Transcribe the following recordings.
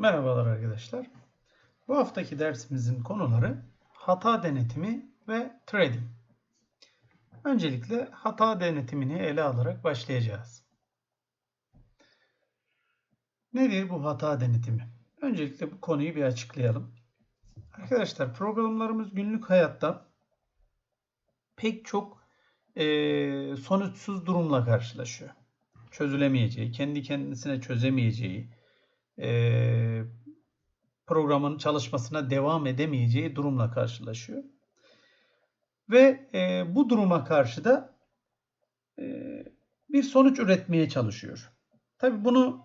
Merhabalar arkadaşlar. Bu haftaki dersimizin konuları hata denetimi ve trading. Öncelikle hata denetimini ele alarak başlayacağız. Nedir bu hata denetimi? Öncelikle bu konuyu bir açıklayalım. Arkadaşlar programlarımız günlük hayatta pek çok e, sonuçsuz durumla karşılaşıyor. Çözülemeyeceği, kendi kendisine çözemeyeceği, e, programın çalışmasına devam edemeyeceği durumla karşılaşıyor. Ve e, bu duruma karşı da e, bir sonuç üretmeye çalışıyor. Tabi bunu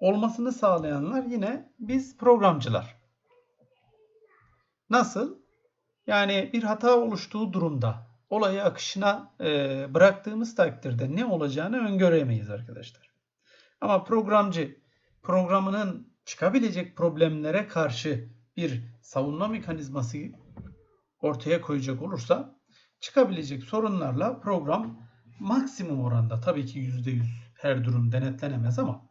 olmasını sağlayanlar yine biz programcılar. Nasıl? Yani bir hata oluştuğu durumda olayı akışına e, bıraktığımız takdirde ne olacağını öngöremeyiz arkadaşlar. Ama programcı programının çıkabilecek problemlere karşı bir savunma mekanizması ortaya koyacak olursa çıkabilecek sorunlarla program maksimum oranda tabii ki %100 her durum denetlenemez ama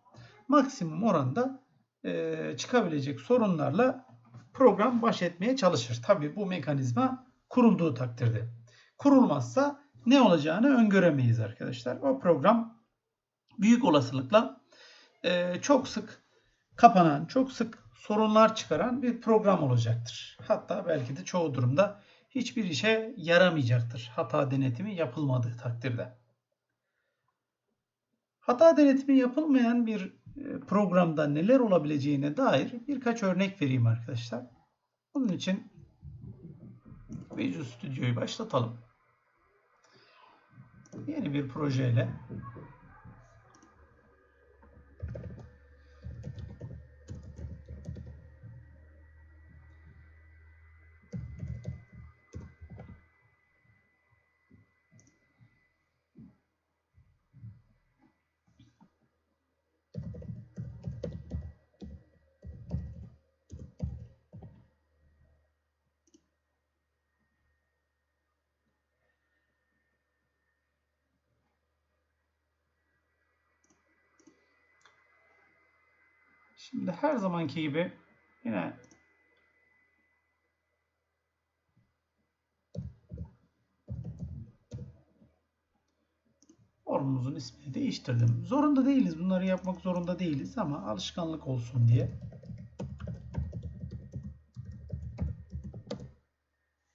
maksimum oranda e, çıkabilecek sorunlarla program baş etmeye çalışır. Tabii bu mekanizma kurulduğu takdirde. Kurulmazsa ne olacağını öngöremeyiz arkadaşlar. O program büyük olasılıkla e, çok sık kapanan, çok sık sorunlar çıkaran bir program olacaktır. Hatta belki de çoğu durumda hiçbir işe yaramayacaktır hata denetimi yapılmadığı takdirde. Hata denetimi yapılmayan bir e, programda neler olabileceğine dair birkaç örnek vereyim arkadaşlar. Bunun için Visual Studio'yu başlatalım. Yeni bir projeyle Şimdi her zamanki gibi yine formumuzun ismini değiştirdim. Zorunda değiliz. Bunları yapmak zorunda değiliz ama alışkanlık olsun diye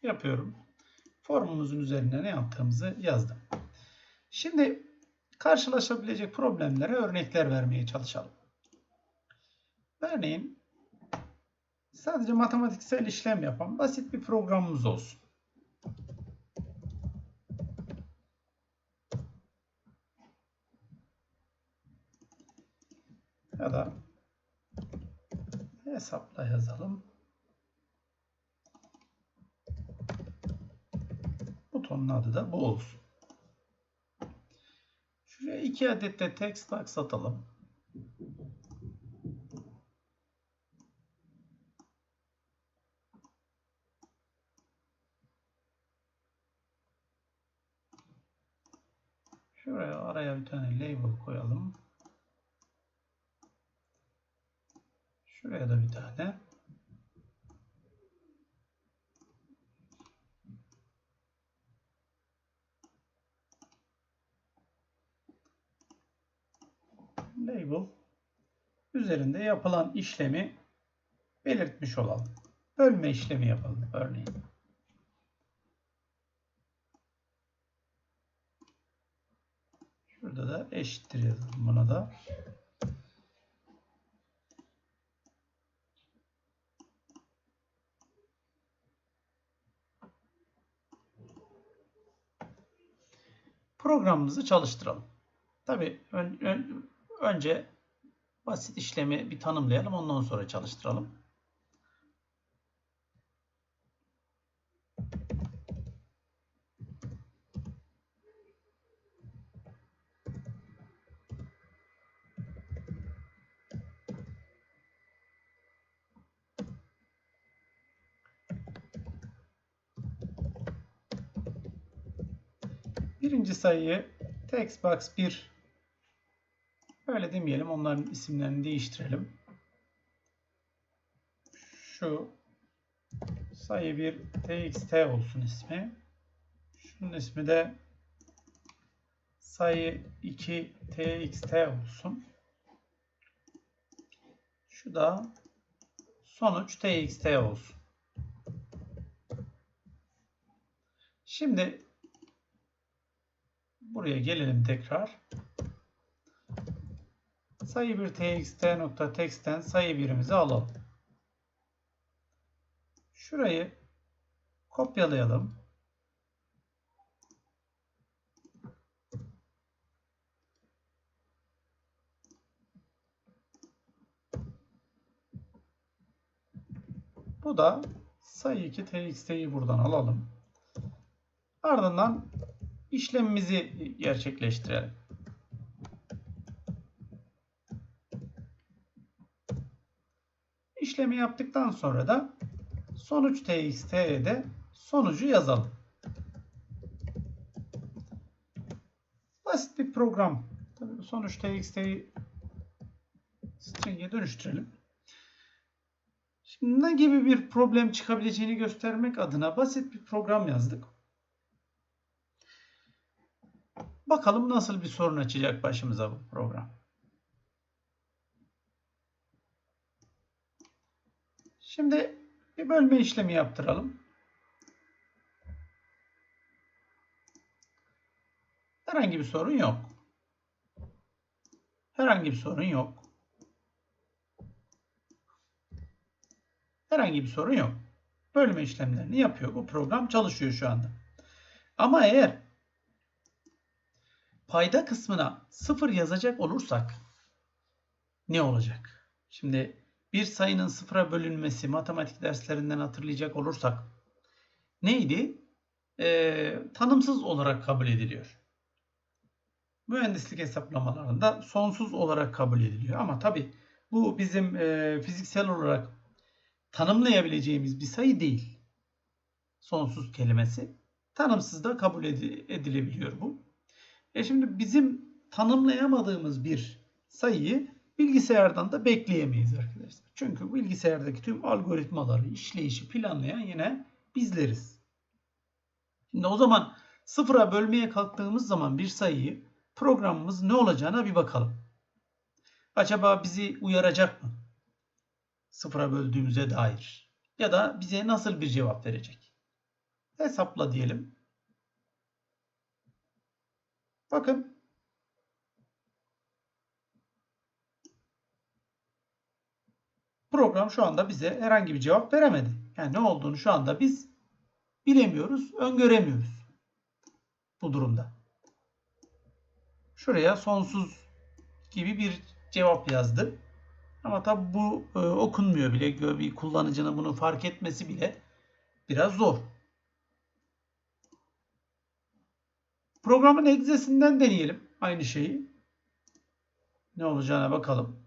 yapıyorum. Formumuzun üzerine ne yaptığımızı yazdım. Şimdi karşılaşabilecek problemlere örnekler vermeye çalışalım. Örneğin sadece matematiksel işlem yapan basit bir programımız olsun. Ya da hesapla yazalım. Butonun adı da bu olsun. Şuraya iki adet de text box atalım. Şuraya araya bir tane label koyalım. Şuraya da bir tane. Label üzerinde yapılan işlemi belirtmiş olalım. Bölme işlemi yapalım örneğin. Şurada da eşittir yazalım buna da. Programımızı çalıştıralım. Tabi ön, ön, önce basit işlemi bir tanımlayalım ondan sonra çalıştıralım. Birinci sayıyı textbox 1 öyle demeyelim. Onların isimlerini değiştirelim. şu sayı bir txt olsun ismi. Şunun ismi de sayı 2 txt olsun. Şu da sonuç txt olsun. Şimdi buraya gelelim tekrar. Sayı bir txt nokta text'ten sayı birimizi alalım. Şurayı kopyalayalım. Bu da sayı 2 txt'yi buradan alalım. Ardından işlemimizi gerçekleştirelim. İşlemi yaptıktan sonra da sonuç txt'de sonucu yazalım. Basit bir program. Tabii sonuç txt'yi string'e dönüştürelim. Şimdi ne gibi bir problem çıkabileceğini göstermek adına basit bir program yazdık. Bakalım nasıl bir sorun açacak başımıza bu program. Şimdi bir bölme işlemi yaptıralım. Herhangi bir sorun yok. Herhangi bir sorun yok. Herhangi bir sorun yok. Bölme işlemlerini yapıyor. Bu program çalışıyor şu anda. Ama eğer payda kısmına sıfır yazacak olursak ne olacak? Şimdi bir sayının sıfıra bölünmesi matematik derslerinden hatırlayacak olursak neydi? Ee, tanımsız olarak kabul ediliyor. Mühendislik hesaplamalarında sonsuz olarak kabul ediliyor. Ama tabi bu bizim e, fiziksel olarak tanımlayabileceğimiz bir sayı değil. Sonsuz kelimesi. Tanımsız da kabul edilebiliyor bu. E şimdi bizim tanımlayamadığımız bir sayıyı bilgisayardan da bekleyemeyiz arkadaşlar. Çünkü bilgisayardaki tüm algoritmaları, işleyişi planlayan yine bizleriz. Şimdi o zaman sıfıra bölmeye kalktığımız zaman bir sayıyı programımız ne olacağına bir bakalım. Acaba bizi uyaracak mı? Sıfıra böldüğümüze dair. Ya da bize nasıl bir cevap verecek? Hesapla diyelim. Bakın program şu anda bize herhangi bir cevap veremedi. Yani ne olduğunu şu anda biz bilemiyoruz, öngöremiyoruz bu durumda. Şuraya sonsuz gibi bir cevap yazdı. Ama tabi bu e, okunmuyor bile. Bir kullanıcının bunu fark etmesi bile biraz zor. Programın egzesinden deneyelim aynı şeyi. Ne olacağına bakalım.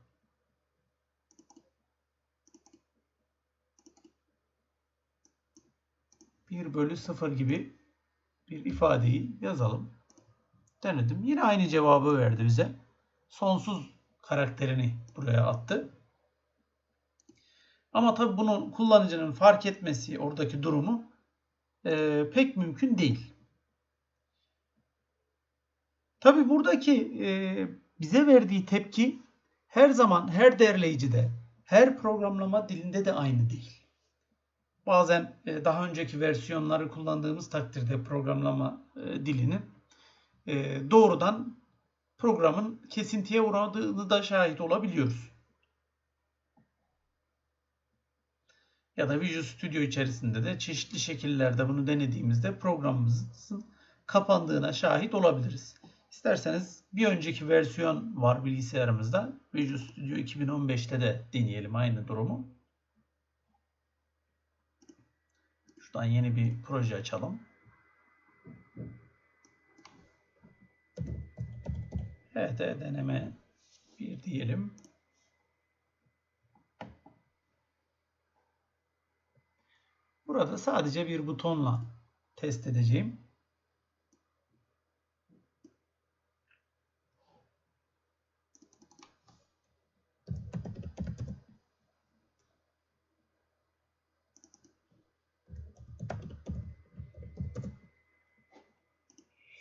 1 bölü 0 gibi bir ifadeyi yazalım. Denedim. Yine aynı cevabı verdi bize. Sonsuz karakterini buraya attı. Ama tabi bunun kullanıcının fark etmesi oradaki durumu e, pek mümkün değil. Tabi buradaki e, bize verdiği tepki her zaman her derleyicide, her programlama dilinde de aynı değil. Bazen e, daha önceki versiyonları kullandığımız takdirde programlama e, dilinin e, doğrudan programın kesintiye uğradığını da şahit olabiliyoruz. Ya da Visual Studio içerisinde de çeşitli şekillerde bunu denediğimizde programımızın kapandığına şahit olabiliriz. İsterseniz bir önceki versiyon var bilgisayarımızda. Visual Studio 2015'te de deneyelim aynı durumu. Şuradan yeni bir proje açalım. Evet, deneme bir diyelim. Burada sadece bir butonla test edeceğim.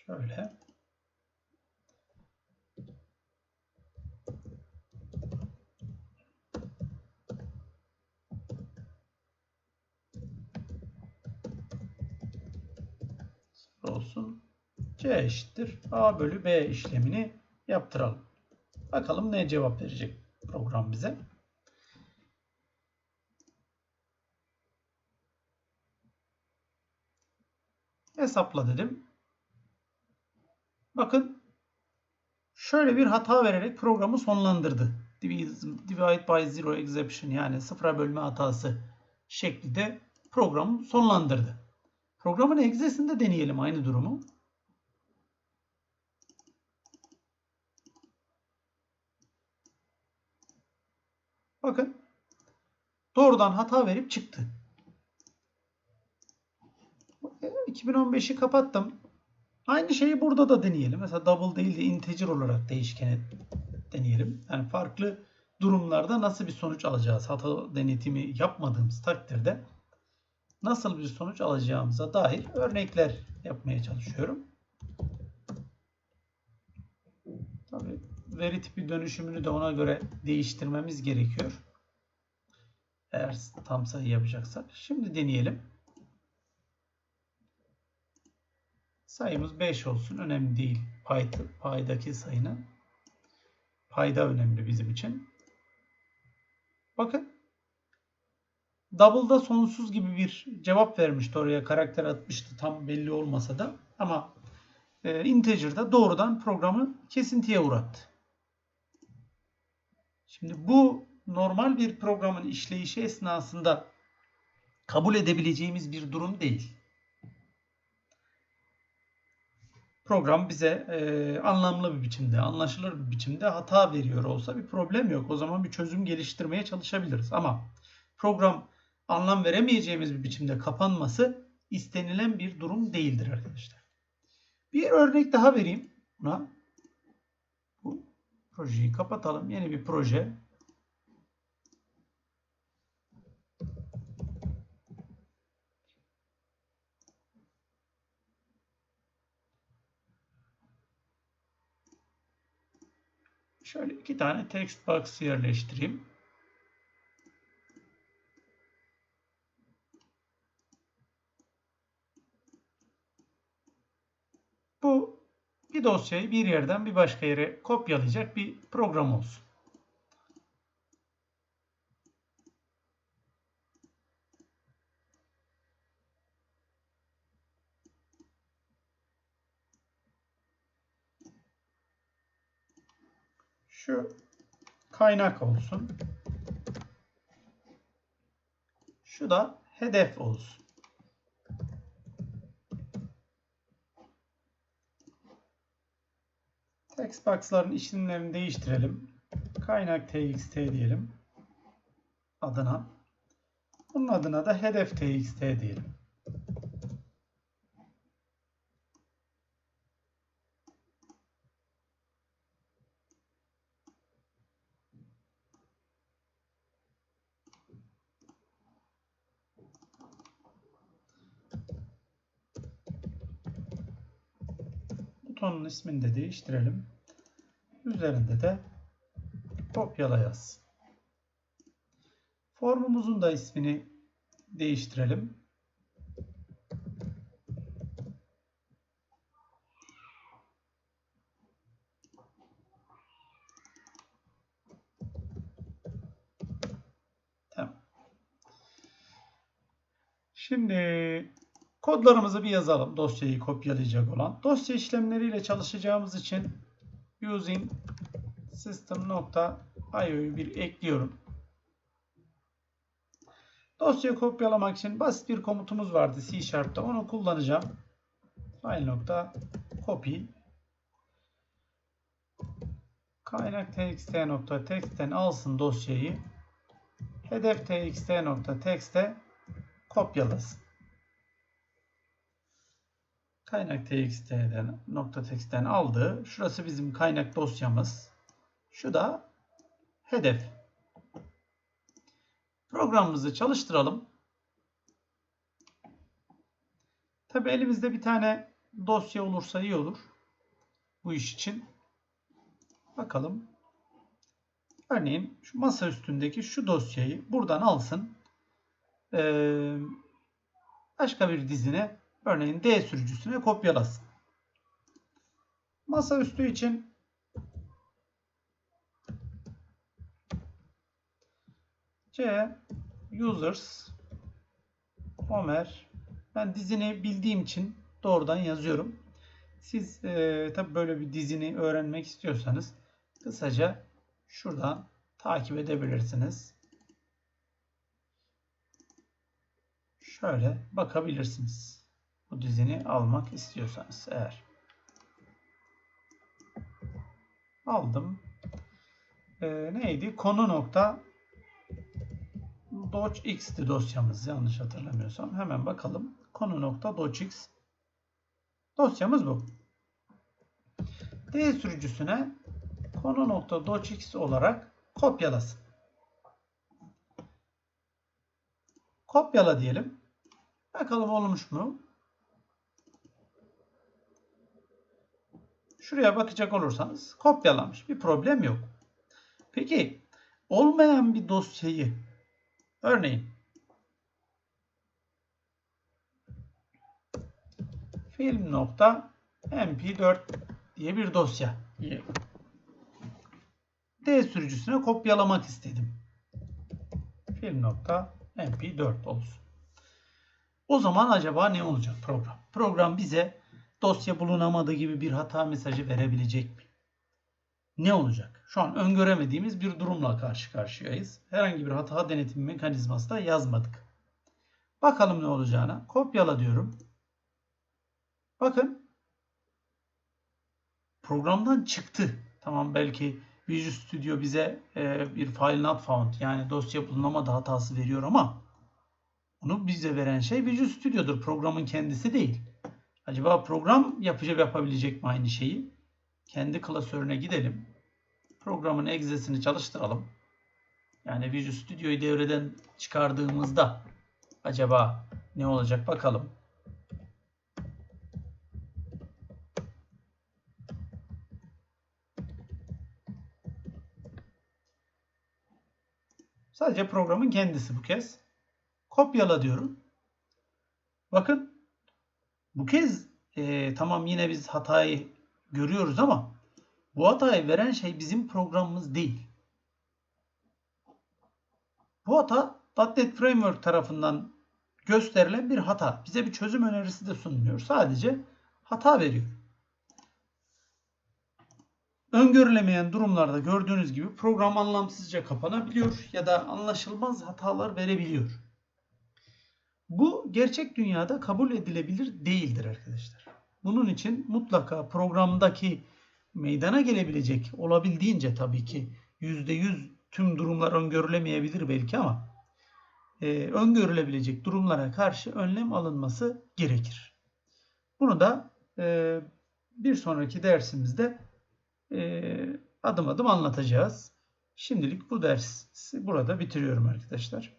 Şöyle. olsun. C eşittir. A bölü B işlemini yaptıralım. Bakalım ne cevap verecek program bize. Hesapla dedim. Bakın şöyle bir hata vererek programı sonlandırdı. Divide by zero exception yani sıfıra bölme hatası şeklinde programı sonlandırdı. Programın egzesinde deneyelim aynı durumu. Bakın doğrudan hata verip çıktı. 2015'i kapattım. Aynı şeyi burada da deneyelim. Mesela double değil de integer olarak değişkeni deneyelim. Yani farklı durumlarda nasıl bir sonuç alacağız? Hata denetimi yapmadığımız takdirde nasıl bir sonuç alacağımıza dair örnekler yapmaya çalışıyorum. Tabii veri tipi dönüşümünü de ona göre değiştirmemiz gerekiyor. Eğer tam sayı yapacaksak. Şimdi deneyelim. Sayımız 5 olsun. Önemli değil. Pay, paydaki sayının. Payda önemli bizim için. Bakın. Double'da sonsuz gibi bir cevap vermişti oraya. Karakter atmıştı. Tam belli olmasa da. Ama e, integer'da doğrudan programı kesintiye uğrattı. Şimdi bu normal bir programın işleyişi esnasında kabul edebileceğimiz bir durum değil. Program bize e, anlamlı bir biçimde, anlaşılır bir biçimde hata veriyor olsa bir problem yok. O zaman bir çözüm geliştirmeye çalışabiliriz. Ama program anlam veremeyeceğimiz bir biçimde kapanması istenilen bir durum değildir arkadaşlar. Bir örnek daha vereyim buna. Bu projeyi kapatalım. Yeni bir proje. Şöyle iki tane text box yerleştireyim. Bu bir dosyayı bir yerden bir başka yere kopyalayacak bir program olsun. Şu kaynak olsun. Şu da hedef olsun. Text box'ların isimlerini değiştirelim. Kaynak txt diyelim. Adına. Bunun adına da hedef txt diyelim. Butonun ismini de değiştirelim. Üzerinde de kopyala yaz. Formumuzun da ismini değiştirelim. Tamam. Şimdi Kodlarımızı bir yazalım. Dosyayı kopyalayacak olan. Dosya işlemleriyle çalışacağımız için using system.io'yu bir ekliyorum. Dosyayı kopyalamak için basit bir komutumuz vardı C Sharp'ta. Onu kullanacağım. File.copy kaynak txt.text'ten alsın dosyayı. Hedef txt.text'e kopyalasın. Kaynak txt'den nokta txt'ten aldı. Şurası bizim kaynak dosyamız. Şu da hedef. Programımızı çalıştıralım. Tabi elimizde bir tane dosya olursa iyi olur. Bu iş için. Bakalım. Örneğin şu masa üstündeki şu dosyayı buradan alsın. Ee, başka bir dizine örneğin D sürücüsüne kopyalasın. Masaüstü için C users Homer ben dizini bildiğim için doğrudan yazıyorum. Siz e, tabi böyle bir dizini öğrenmek istiyorsanız kısaca şuradan takip edebilirsiniz. Şöyle bakabilirsiniz. Bu dizini almak istiyorsanız eğer. Aldım. Ee, neydi? Konu nokta docx'ti dosyamız yanlış hatırlamıyorsam. Hemen bakalım. Konu nokta docx dosyamız bu. D sürücüsüne konu nokta docx olarak kopyalasın. Kopyala diyelim. Bakalım olmuş mu? Şuraya bakacak olursanız kopyalamış. Bir problem yok. Peki olmayan bir dosyayı örneğin film nokta mp4 diye bir dosya D sürücüsüne kopyalamak istedim. Film nokta mp4 olsun. O zaman acaba ne olacak program? Program bize dosya bulunamadığı gibi bir hata mesajı verebilecek mi? Ne olacak? Şu an öngöremediğimiz bir durumla karşı karşıyayız. Herhangi bir hata denetim mekanizması da yazmadık. Bakalım ne olacağına. Kopyala diyorum. Bakın. Programdan çıktı. Tamam belki Visual Studio bize e, bir file not found yani dosya bulunamadı hatası veriyor ama bunu bize veren şey Visual Studio'dur. Programın kendisi değil. Acaba program yapacak yapabilecek mi aynı şeyi? Kendi klasörüne gidelim. Programın egzesini çalıştıralım. Yani Visual Studio'yu devreden çıkardığımızda acaba ne olacak bakalım. Sadece programın kendisi bu kez. Kopyala diyorum. Bakın bu kez e, tamam yine biz hatayı görüyoruz ama bu hatayı veren şey bizim programımız değil. Bu hata .NET Framework tarafından gösterilen bir hata. Bize bir çözüm önerisi de sunmuyor. Sadece hata veriyor. Öngörülemeyen durumlarda gördüğünüz gibi program anlamsızca kapanabiliyor ya da anlaşılmaz hatalar verebiliyor. Bu gerçek dünyada kabul edilebilir değildir arkadaşlar. Bunun için mutlaka programdaki meydana gelebilecek olabildiğince tabii ki %100 tüm durumlar öngörülemeyebilir belki ama e, öngörülebilecek durumlara karşı önlem alınması gerekir. Bunu da e, bir sonraki dersimizde e, adım adım anlatacağız. Şimdilik bu dersi burada bitiriyorum arkadaşlar.